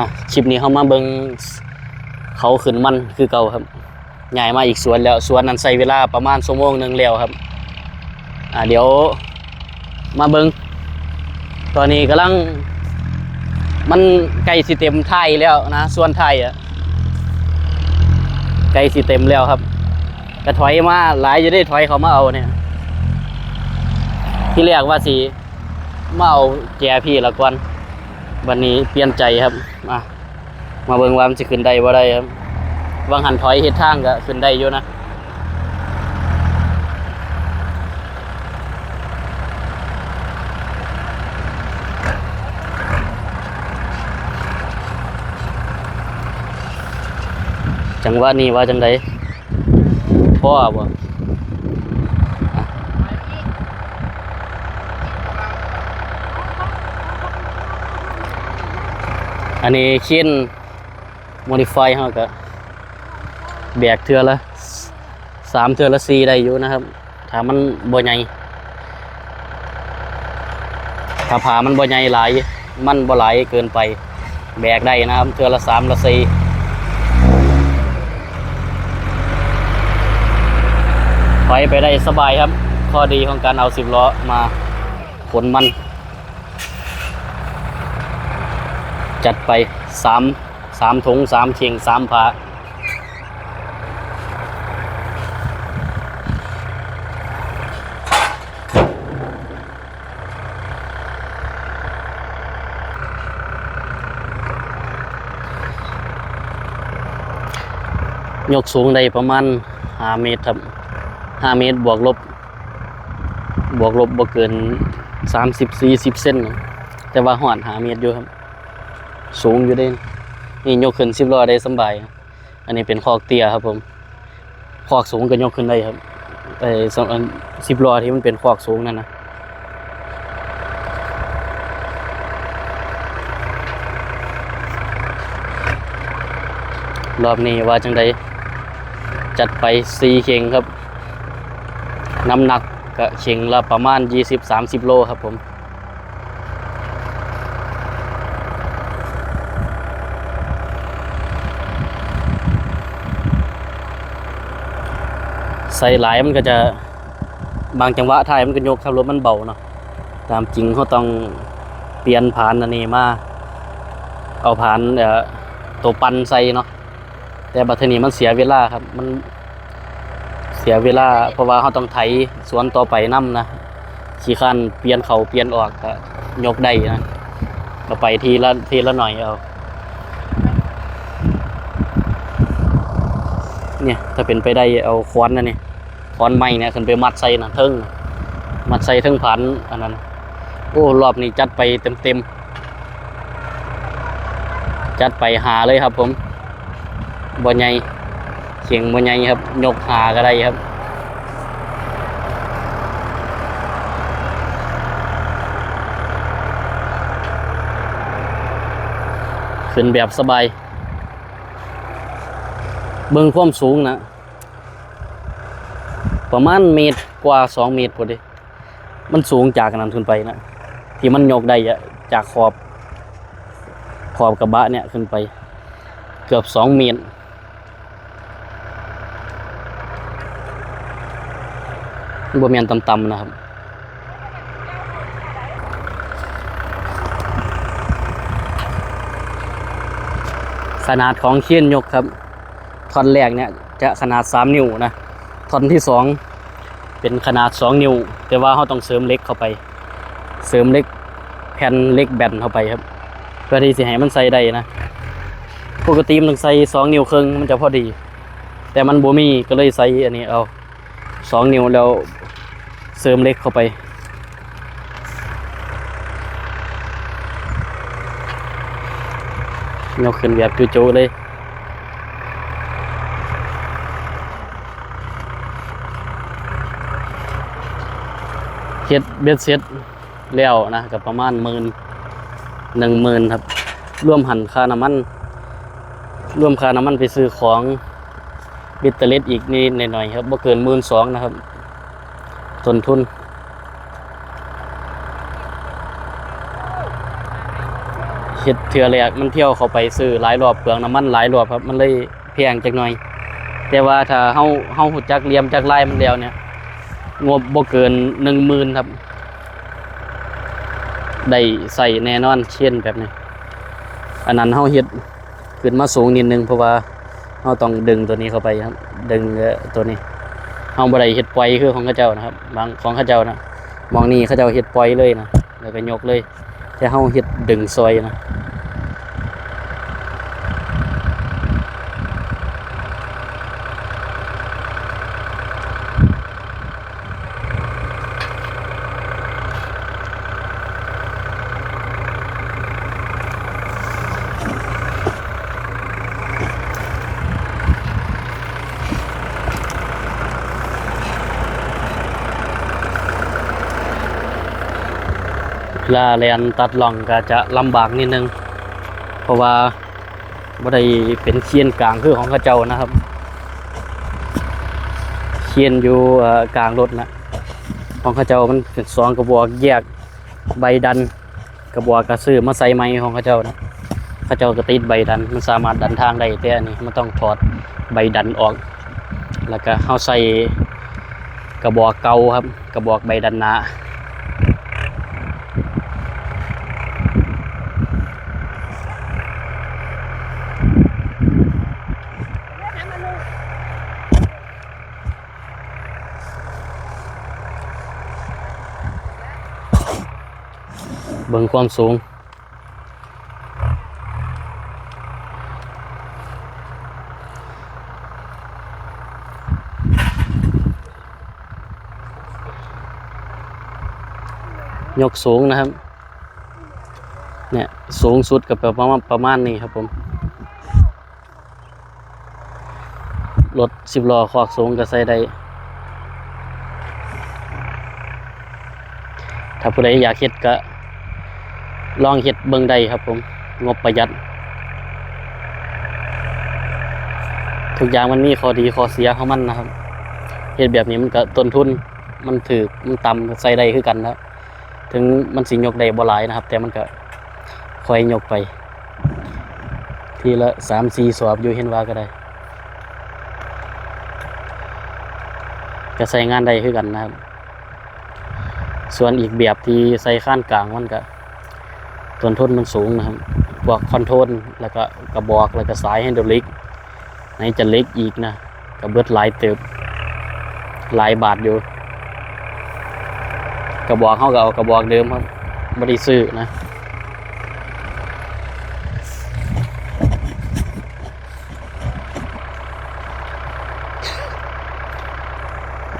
อะคลิปนี้เขามาเบิงเขาขึ้นมันคือเก่าครับใหญ่มาอีกสวนแล้วสวนนั้นใช้เวลาประมาณชั่วโมงหนึ่งแล้วครับอ่าเดี๋ยวมาเบิงตอนนี้กำลัง มันใกล้สิเต็มไทยแล้วนะส่วนไทยอะใกล้สิเต็มแล้วครับกระถอยมาหลายจะได้ถอยเขามาเอาเนี่ย ที่เรียกว่าสีมาเอาแจพี่ละก่อน วันนี้เปลี่ยนใจครับ มา มาเบิ่งว่ามันจะขึ้นได้บ่ได้ครับวางหันถอยเฮ็ดทางก็ขึ้นได้อยู่นะจังว่านี่ว่าจังไดพ่อบ่ อันนี้ชิ้นโมดิฟายเขาก็แบกเทือละสามเทือละสี่ได้อยู่นะครับถ้ามันบ่ใหญ่ถ้าผามันบ่ใหญ่หลายมันบ่หลายเกินไป แบกได้นะครับ เทือละสามละสี่ถอยไปได้สบายครับ ข้อดีของการเอาสิบล้อมาขนมัน จัดไปสามสามถุงสามเชียงสามผายกสูงได้ประมาณห้าเมตรครับห้าเมตรบวกลบบวกลบบวกเกินสามสิบสี่สิบเส้น แต่ว่าหอดหาเมตรอยู่ครับ สูงอยู่เด้นี่ยกขึ้นสิบล้อได้สบาย อันนี้เป็นคอกเตี้ยครับผมคอกสูงก็ยกขึ้นได้ครับ แต่สำหรับสิบล้อที่มันเป็นคอกสูงนั่นนะรอบนี้ว่าจังใดจัดไปสี่เข่งครับ น้ำหนักก็เข่งละประมาณ 20-30 โลครับผม ใส่หลายมันก็จะบางจังหวะท้ายมันก็ยกครับรถมันเบาเนาะตามจริงเขาต้องเปลี่ยนผ่านอันนี้มาเอาผ่านเอ่อตัวปันใส่เนาะแต่บัดเทอนี้มันเสียเวลาครับ มันเสียเวลา เพราะว่าเขาต้องไถสวนต่อไปนํนะขี่คันเปลี่ยนเขาเปลี่ยนออกก็ยกได้นะเราไปทีละทีละหน่อยเอาเนี่ยถ้าเป็นไปได้เอาค้อนนะเนี่ย ค้อนไม้เนี่ยขึ้นไปมัดใส่นะเทิงน่ะมัดใส่เทิงผันอันนั้นโอ้รอบนี้จัดไปเต็มเต็มๆจัดไปหาเลยครับ ผมบ่ใหญ่เขียงบ่ใหญ่ครับ ยกหาก็ได้ครับขึ้นแบบสบาย เบิ่งความสูงนะ ประมาณเมตรกว่าสองเมตรพอดีมันสูงจากนั้นขึ้นไปนะที่มันยกได้จากขอบขอบกระบะเนี่ยขึ้นไป เกือบสองเมตรบ่แมนต่ำๆนะครับ ขนาดของเขียนยกครับท่อนแรกเนี่ยจะขนาด 3 นิ้วนะ ท่อนที่2เป็นขนาด2นิ้ว แต่ว่าเราต้องเสริมเล็กเข้าไป เสริมเล็กแผ่นเล็กแบนเข้าไปครับเพื่อที่สิให้มันใส่ได้นะปกติมันต้องใส่2นิ้วครึ่งมันจะพอดี แต่มันบ่มีก็เลยใส่อันนี้เอา2นิ้วแล้วเสริมเล็กเข้าไปยกขึ้นแบบจู่ๆเลย เฮ็ดเบ็ดเซ็ตแล้วนะกับประมาณหมื่นหนึ่งหมื่นครับ ร่วมหันค่าน้ำมัน ร่วมค่าน้ำมันไปซื้อของบิตเตอร์เลสอีกนิดหน่อยครับบ่เกินหมื่นสองนะครับต้นทุนเฮ็ดเทื่อแรกมันเที่ยวเข้าไปซื้อหลายรอบเปลืองน้ำมันหลายรอบครับ มันเลยแพงจักหน่อย แต่ว่าถ้าเฮาเฮารู้จักเลียมจักลายมันแล้วเนี่ย งบบ่เกิน10,000ครับ ได้ใส่แน่นอนเช่นแบบนี้ อันนั้นเฮาเฮ็ดขึ้นมาสูงนิดนึงเพราะว่าเฮาต้องดึงตัวนี้เข้าไปครับ ดึงตัวนี้เฮาบ่ได้เฮ็ดปล่อยคือของเขาเจ้านะครับ บางของเขาเจ้านะมองนี่เขาเจ้าเฮ็ดปล่อยเลยนะแล้วก็ยกเลยแต่เฮาเฮ็ดดึงซอยนะ ลาแลนตัดหล่องก็จะลำบากนิดนึง เพราะว่าบ่ได้เป็นเคียนกลางคือของเขาเจ้านะครับเคียนอยู่กลางรถนะของเขาเจ้ามันเป็นสองกระบอกแยกใบดัน กระบอกกระซื้อมาใส่ไม้ของเขาเจ้านะเขาเจ้าก็ติดใบดันมันสามารถดันทางได้แต่อันนี้มันต้องถอดใบดันออก แล้วก็เฮาใส่กระบอกเก่าครับ กระบอกใบดันหนา เบิ่งความสูง ยกสูงนะครับ เนี่ย สูงสุดกับประมาณประมาณนี้ครับผม รถสิบล้อคอกสูงก็ใส่ได้ถ้าผู้ใดอยากเฮ็ดก็ ลองเฮ็ดเบิงได้ครับผมงบประหยัด ทุกอย่างมันมีข้อดีข้อเสียของมันนะครับเฮ็ดแบบนี้มันก็ต้นทุนมันถือมันต่ำใส่ได้คือกันนะถึงมันสิยกได้บ่หลายนะครับ แต่มันก็คอยยกไป ทีละสามสี่สอบอยู่เห็นว่าก็ได้ก็ใส่งานได้คือกันนะครับ ส่วนอีกแบบที่ใส่ข้านกลางมันก็ ต้นทุนมันสูงนะครับพวกคอนโทรลแล้วก็กระบอกแล้วก็สายไฮดรอลิกไหนจะเล็กอีกนะก็เบิดหลายเติบหลายบาทอยู่ กระบอกเขาก็เอากระบอกเดิมครับบริซื้อนะ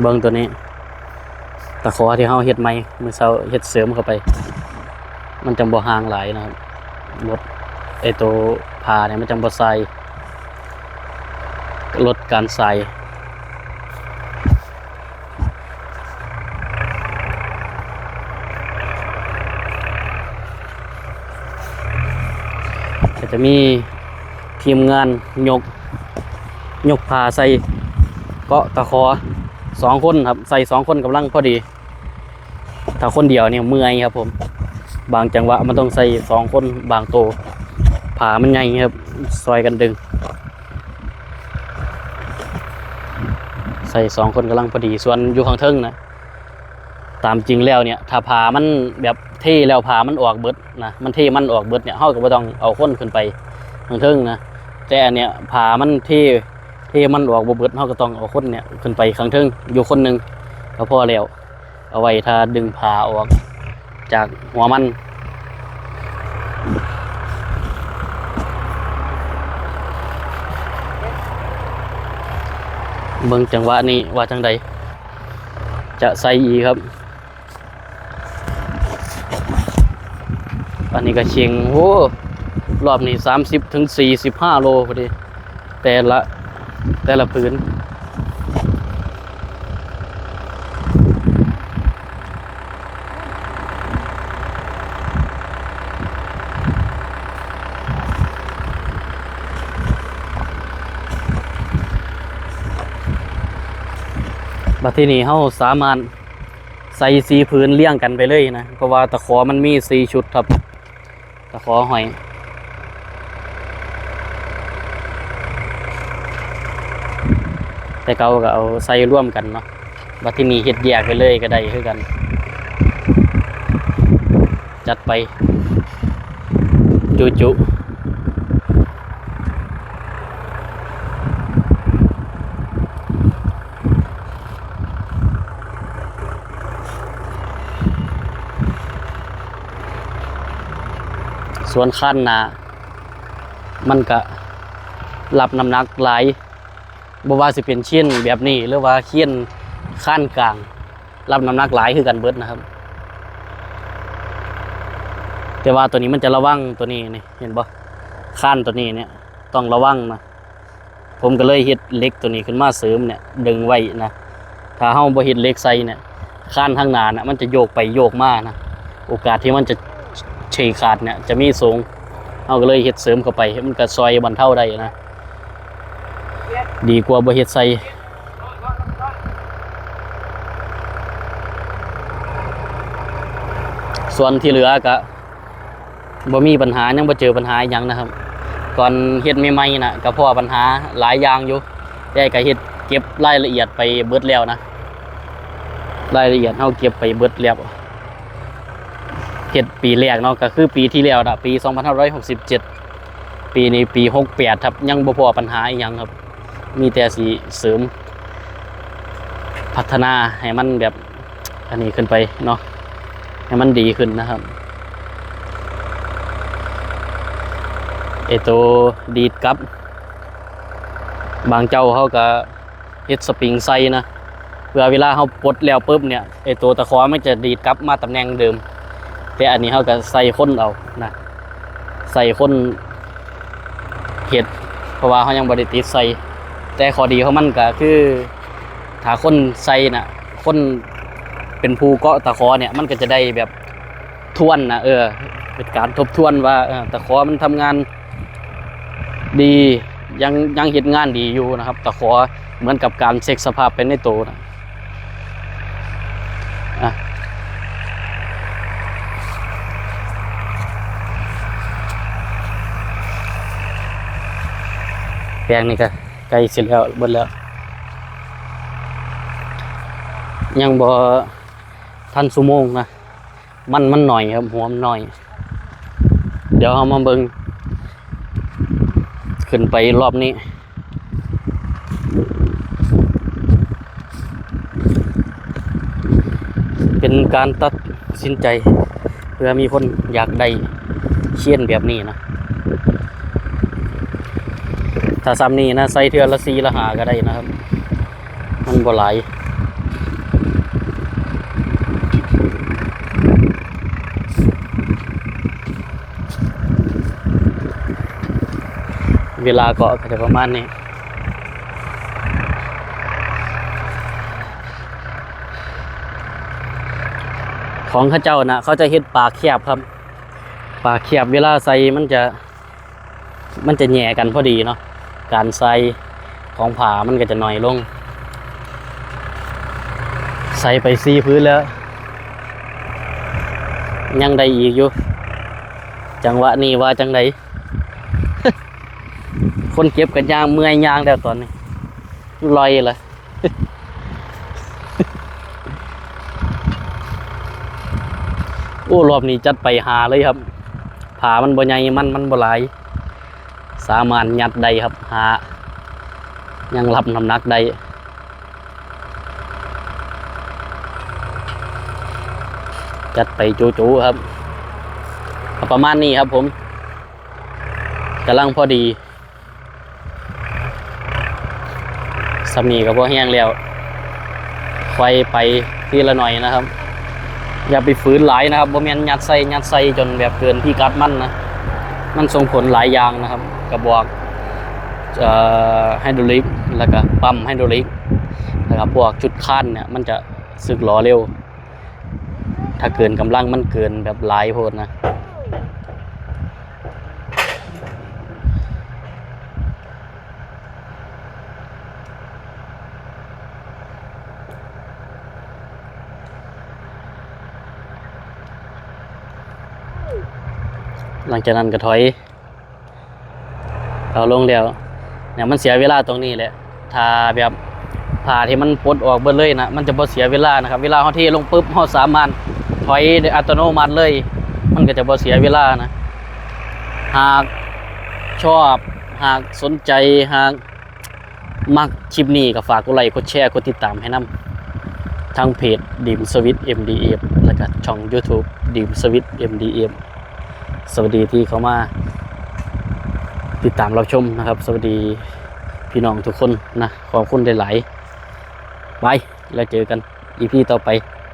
เบิ้งตัวนี้ ตะขอที่เฮาเฮ็ดใหม่มื้อเช้าเฮ็ดเสริมเข้าไป มันจังบ่ห่างหลายนะครับลดไอตัวผ้าเนี่ยมันจังบ่ใส่ลดการใส่จะมีทีมงานยก ยกผ้าใส่เกาะตะขอสองคนครับ ใส่สองคนกำลังพอดี ถ้าคนเดียวเนี่ยเมื่อยครับผม บางจังหวะมันต้องใส่สองคนบางโตวผามันใหญ่ครับซอยกันดึง ใส่สองคนกำลังพอดีส่วนอยู่ข้างเทิงนะตามจริงแล้วเนี่ย ถ้าผามันแบบเท่แล้วผามันออกเบิดนะมันเท่มันออกเบิดเนี่ยเฮาก็บ่ต้องเอาคนขึ้นไปข้างเทิงนะแต่อันเนี้ยผามันเท่เท่มันออกบ่เบิดเฮาก็ต้องเอาคนเนี่ยขึ้นไปข้างเทิงอยู่คนหนึ่งก็พอแล้วเอาไว้ถ้าดึงผาออก จากหัวมัน เบิ่งจังหวะนี้ว่าจังใดจะใส่อีครับ อันนี้ก็เชียงโอ้รอบนี้สามสิบถึงสี่สิบห้าโลพอดี แต่ละแต่ละพื้น บัดทีนี้เฮาสามารถใส่สีพื้นเลี่ยงกันไปเลยนะ เพราะว่าตะขอมันมีสีชุดครับ ตะขอหอย แต่เขาก็เอาใส่ร่วมกันเนาะบัดที่นี่เฮ็ดแยกไปเลยก็ได้คือกัน จัดไป จุจุ ส่วนขั้นนามันก็รับน้ำหนักหลายบ่ว่าสิเป็นเช่นแบบนี้หรือว่าเขียนขั้นกลาง รับน้ำหนักหลายคือกันเบิดนะครับ แต่ว่าตัวนี้มันจะระวังตัวนี้นี่เห็นบ่ขั้นตัวนี้เนี่ยต้องระวังนะผมก็เลยเฮ็ดเล็กตัวนี้ขึ้นมาเสริมเนี่ยดึงไว้นะถ้าเฮาบ่เฮ็ดเล็กใส่เนี่ยขั้นทางหน้าน่ะมันจะโยกไปโยกมานะโอกาสที่มันจะ ฉยขาดเนี่ยจะมีสูงเฮาก็เลยเฮ็ดเสริมเข้าไปให้มันก็ซอยบรรเทาได้นะ ดีกว่าบ่เฮ็ดใส่ส่วนที่เหลือก็บ่มีปัญหายังบ่เจอปัญหาอิหยังนะครับ ก่อนเฮ็ดใหม่ๆนะก็พอปัญหาหลายอย่างอยู่แต่ก็เฮ็ดเก็บรายละเอียดไปเบิดแล้วนะรายละเอียดเฮาเก็บไปเบิดแล้ว เฮ็ดปีแรกเนาะก็คือปีที่แล้วนะปี 2567 ปีนี้ปี 68ครับยังบ่พอปัญหาอีหยังครับ มีแต่สิเสริม พัฒนาให้มันแบบอันนี้ขึ้นไปเนาะให้มันดีขึ้นนะครับไอตัวดีดกับบางเจ้าเขาก็เฮ็ดสปริงใส่นะเพื่อเวลาเขาปลดแล้วปุ๊บเนี่ยไอตัวตะขอมันจะดีดกลับมาตำแหน่งเดิม แต่อันนี้เขาก็ใส่ค้นเอานะใส่ค้นเห็ดเพราะว่าเขายังบริติดใส่ แต่ข้อดีของมันก็คือ ถ้าคนใส่น่ะคนเป็นภูเกาะตะขอเนี่ย มันก็จะได้แบบทวนนะเออ เป็นการทบทวนว่าตะขอมันทำงานดียังยังเห็นงานดีอยู่นะครับ ตะขอเหมือนกับการเช็คสภาพเป็นในตัวนะอะ แปลงนี่ก็ใกล้เสร็จแล้วเบิดแล้ว ยังบ่ทันสุโมงนะมันมันหน่อยครับหัวมันหน่อย เดี๋ยวเอามาเบิงขึ้นไปรอบนี้เป็นการตัดสินใจ เพื่อมีคนอยากได้เชียนแบบนี้นะ ถ้าซ้ำนี้นะใส่เทือละสีละหาก็ได้นะครับ มันบ่หลเวลาเกาะก็จะประมาณนี้ของข้าเจ้านะเขาจะเฮ็ดปากแคบครับ ปากแคบเวลาใส่มันจะ มันจะแหย่กันพอดีเนาะ การใส่ของผ่ามันก็จะหน่อยลง ใส่ไปซีพื้นแล้ว ยังได้อีกอยู่ จังหวะนี้ว่าจังไดคนเก็บกันยางเมื่อยยางแล้วตอนนี้ลอยเลยโอ้รอบนี้จัดไปหาเลยครับผามันบ่ใหญ่มันมันบ่หลาย สามารถยัดได้ครับหายังรับน้ำหนักได้จัดไปจู่ๆครับ ประมาณนี้ครับผมกำลังพอดีสำนีกับพวกแห้งแล้วไฟไปทีละหน่อยนะครับ อย่าไปฝืนหลายนะครับบ่แม่นยัดใส่ยัดใส่จนแบบเกินที่กัดมั่นนะ มันส่งผลหลายอย่างนะครับ กระบอกไฮดรอลิกแล้วก็ปั๊มไฮดรอลิกนะครับพวกจุดค้านเนี่ยมันจะสึกหลอเร็ว ถ้าเกินกำลังมันเกินแบบหลายโพดนะหลังจากนั้นก็ถอย เอาลงแล้วเนี่ยมันเสียเวลาตรงนี้แหละถ้าแบบผ่าที่มันปลดออกเบิดเลยนะมันจะบ่เสียเวลานะครับ เวลาเขาเทลงปุ๊บเขาสามารถถอยอัตโนมัติเลย มันก็จะบ่เสียเวลานะ หากชอบหากสนใจหากมักคลิปนี้ก็ฝากกดไลค์กดแชร์กดติดตามให้นำทางเพจดีมสวิต MDF แล้วก็ช่อง YouTube ดีมสวิต MDF สวัสดีที่เข้ามา ติดตามรับชมนะครับ สวัสดีพี่น้องทุกคนนะขอบคุณหลายๆไปแล้วเจอกันอีพีต่อไป